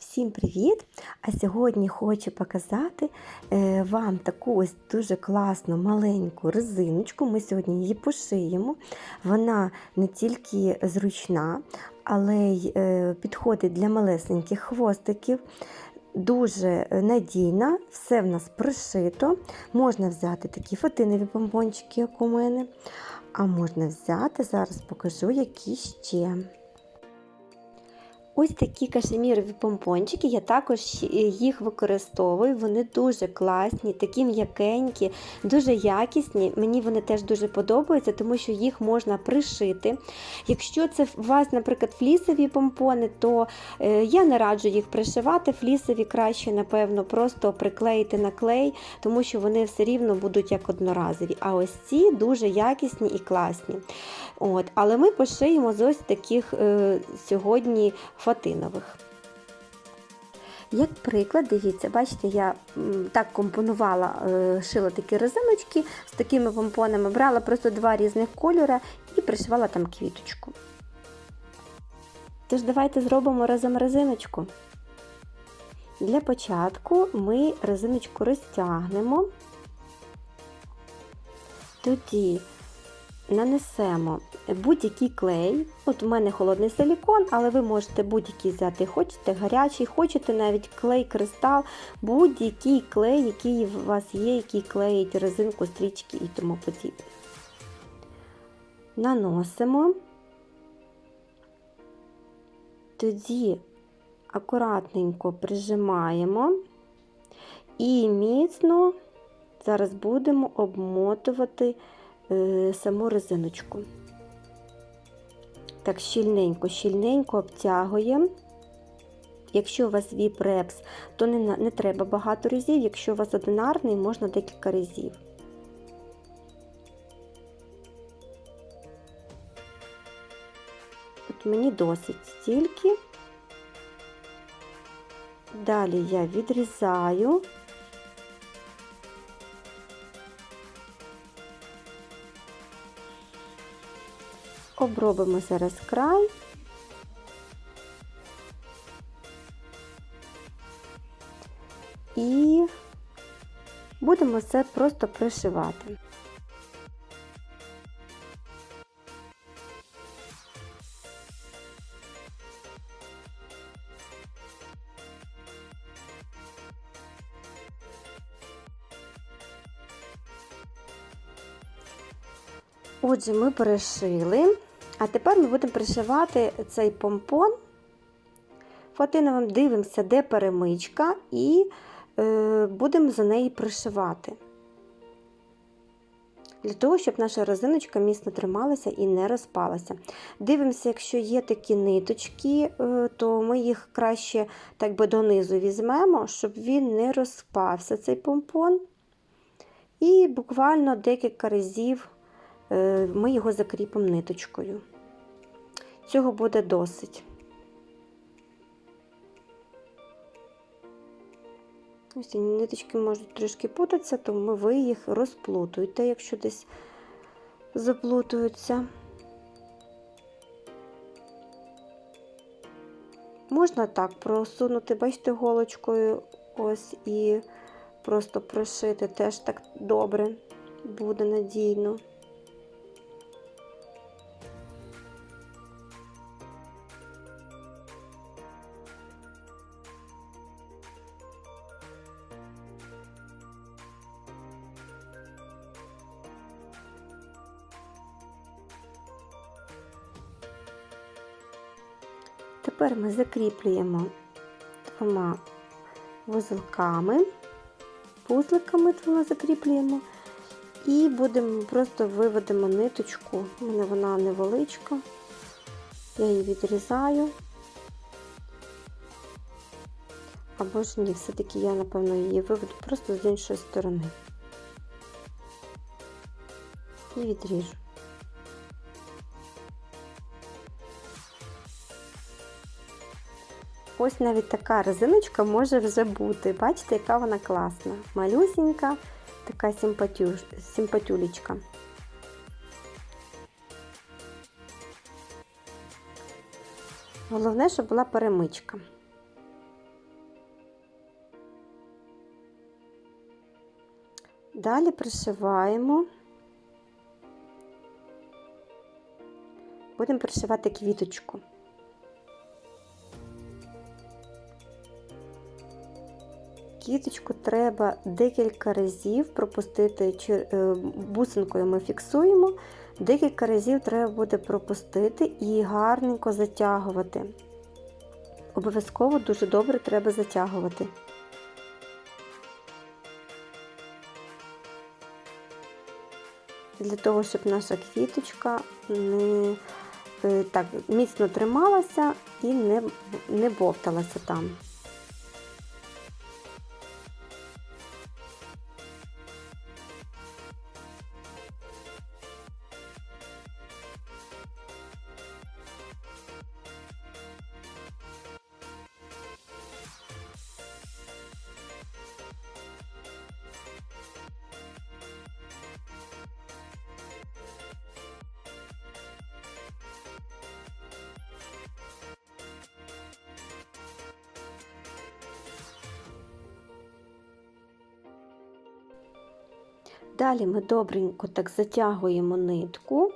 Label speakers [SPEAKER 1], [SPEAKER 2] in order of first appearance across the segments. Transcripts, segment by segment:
[SPEAKER 1] Всім привіт! А сьогодні хочу показати е, вам таку ось дуже класну маленьку резиночку. Ми сьогодні її пошиємо. Вона не тільки зручна, але й е, підходить для малесеньких хвостиків. Дуже надійна, все в нас пришито. Можна взяти такі фатинові помпончики, як у мене. А можна взяти, зараз покажу, які ще. Ось такі кашемірові помпончики, я також їх використовую. Вони дуже класні, такі м'якенькі, дуже якісні. Мені вони теж дуже подобаються, тому що їх можна пришити. Якщо це у вас, наприклад, флісові помпони, то е, я не раджу їх пришивати. Флісові краще, напевно, просто приклеїти на клей, тому що вони все рівно будуть як одноразові. А ось ці дуже якісні і класні. От. Але ми пошиємо з ось таких е, сьогодні фатинових. Як приклад, дивіться, бачите, я так компонувала, е, шила такі резиночки з такими помпонами, брала просто два різних кольори і пришивала там квіточку. Тож, давайте зробимо разом резиночку. Для початку ми резиночку розтягнемо, тоді нанесемо будь-який клей. От у мене холодний силікон, але ви можете будь-який взяти. Хочете гарячий, хочете навіть клей кристал, будь-який клей, який у вас є, який клеїть резинку, стрічки і тому подібне. Наносимо, тоді акуратненько прижимаємо і міцно зараз будемо обмотувати саму резиночку. Так, щільненько, щільненько обтягуємо. Якщо у вас віп-репс, то не, не треба багато разів, якщо у вас одинарний, можна декілька разів. От мені досить стільки. Далі я відрізаю. Обробимо зараз край. І будемо це просто пришивати. Отже, ми перешили. А тепер ми будемо пришивати цей помпон. Фатиновим дивимося, де перемичка, і е, будемо за неї пришивати. Для того, щоб наша резиночка міцно трималася і не розпалася. Дивимося, якщо є такі ниточки, е, то ми їх краще так би донизу візьмемо, щоб він не розпався, цей помпон. І буквально декілька разів е, ми його закріпимо ниточкою. Цього буде досить. Ось ниточки можуть трішки путатися, тому ви їх розплутуєте, якщо десь заплутуються. Можна так просунути, бачите, голочкою ось і просто прошити теж так добре, буде надійно. Тепер ми закріплюємо двома вузелками, пузликами двома закріплюємо і будемо просто виведемо ниточку. У мене вона невеличка, я її відрізаю. Або ж ні, все-таки я, напевно, її виведу просто з іншої сторони. І відріжу. Ось навіть така резиночка може вже бути. Бачите, яка вона класна. Малюсінька, така симпатю... симпатюлечка. Головне, щоб була перемичка. Далі пришиваємо. Будемо пришивати квіточку. Квіточку треба декілька разів пропустити, е, бусинкою ми фіксуємо, декілька разів треба буде пропустити і гарненько затягувати. Обов'язково дуже добре треба затягувати. Для того, щоб наша квіточка не е, так міцно трималася і не, не бовталася там. Далі ми добренько так затягуємо нитку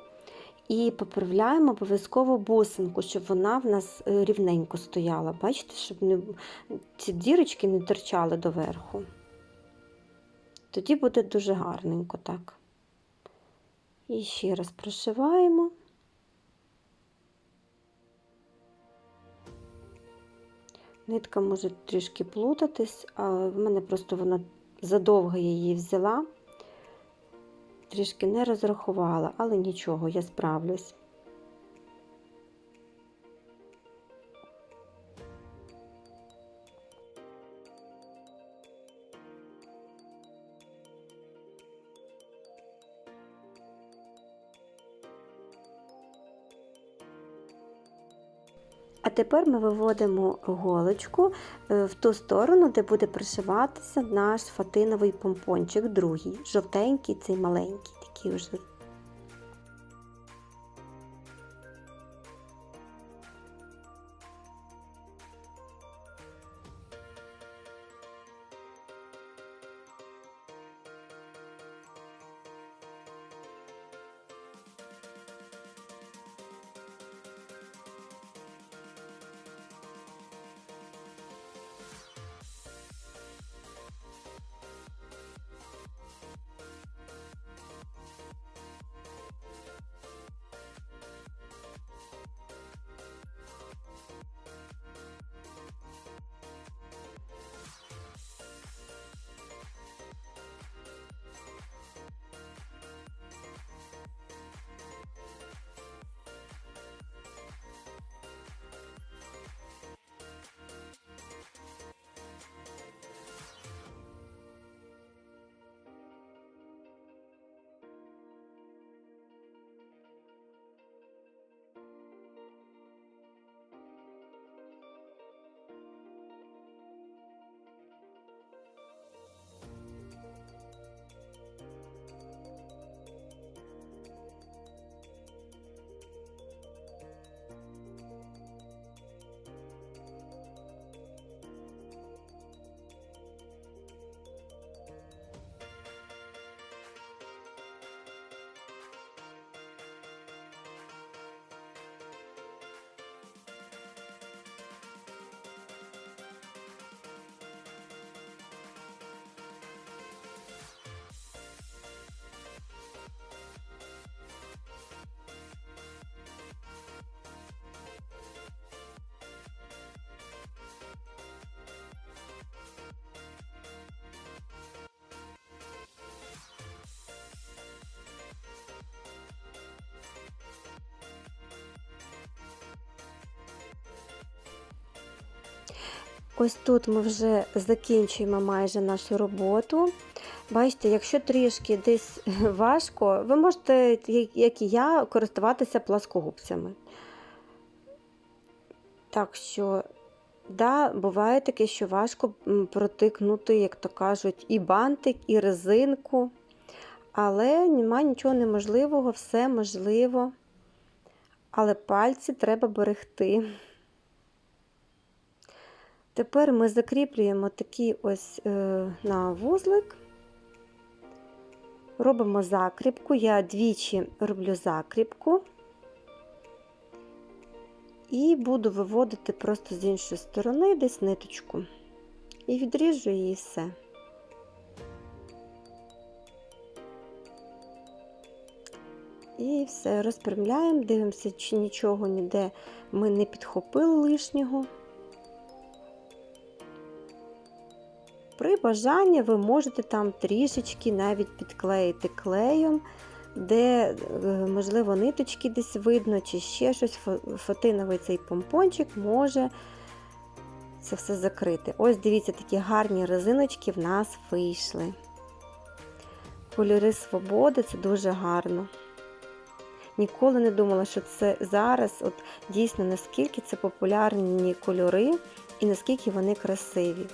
[SPEAKER 1] і поправляємо обов'язково бусинку, щоб вона в нас е, рівненько стояла. Бачите, щоб не, ці дірочки не торчали доверху. Тоді буде дуже гарненько так. І ще раз прошиваємо. Нитка може трішки плутатись, а в мене просто вона задовго її взяла трішки не розрахувала, але нічого, я справлюсь. Тепер ми виводимо голочку е, в ту сторону, де буде пришиватися наш фатиновий помпончик, другий, жовтенький, цей маленький, такий вже Ось тут ми вже закінчуємо майже нашу роботу. Бачите, якщо трішки десь важко, ви можете, як і я, користуватися пласкогубцями. Так що, да, буває таке, що важко протикнути, як то кажуть, і бантик, і резинку. Але нема нічого неможливого, все можливо. Але пальці треба берегти. Тепер ми закріплюємо такий ось е, на вузлик Робимо закріпку. Я двічі роблю закріпку. І буду виводити просто з іншої сторони десь ниточку. І відріжу її все. І все, розпрямляємо, дивимося, чи нічого ніде ми не підхопили лишнього. При бажанні ви можете там трішечки навіть підклеїти клеєм, де, е, можливо, ниточки десь видно, чи ще щось. Фатиновий цей помпончик може це все закрити. Ось дивіться, такі гарні резиночки в нас вийшли. Кольори свободи це дуже гарно. Ніколи не думала, що це зараз, от дійсно наскільки це популярні кольори і наскільки вони красиві.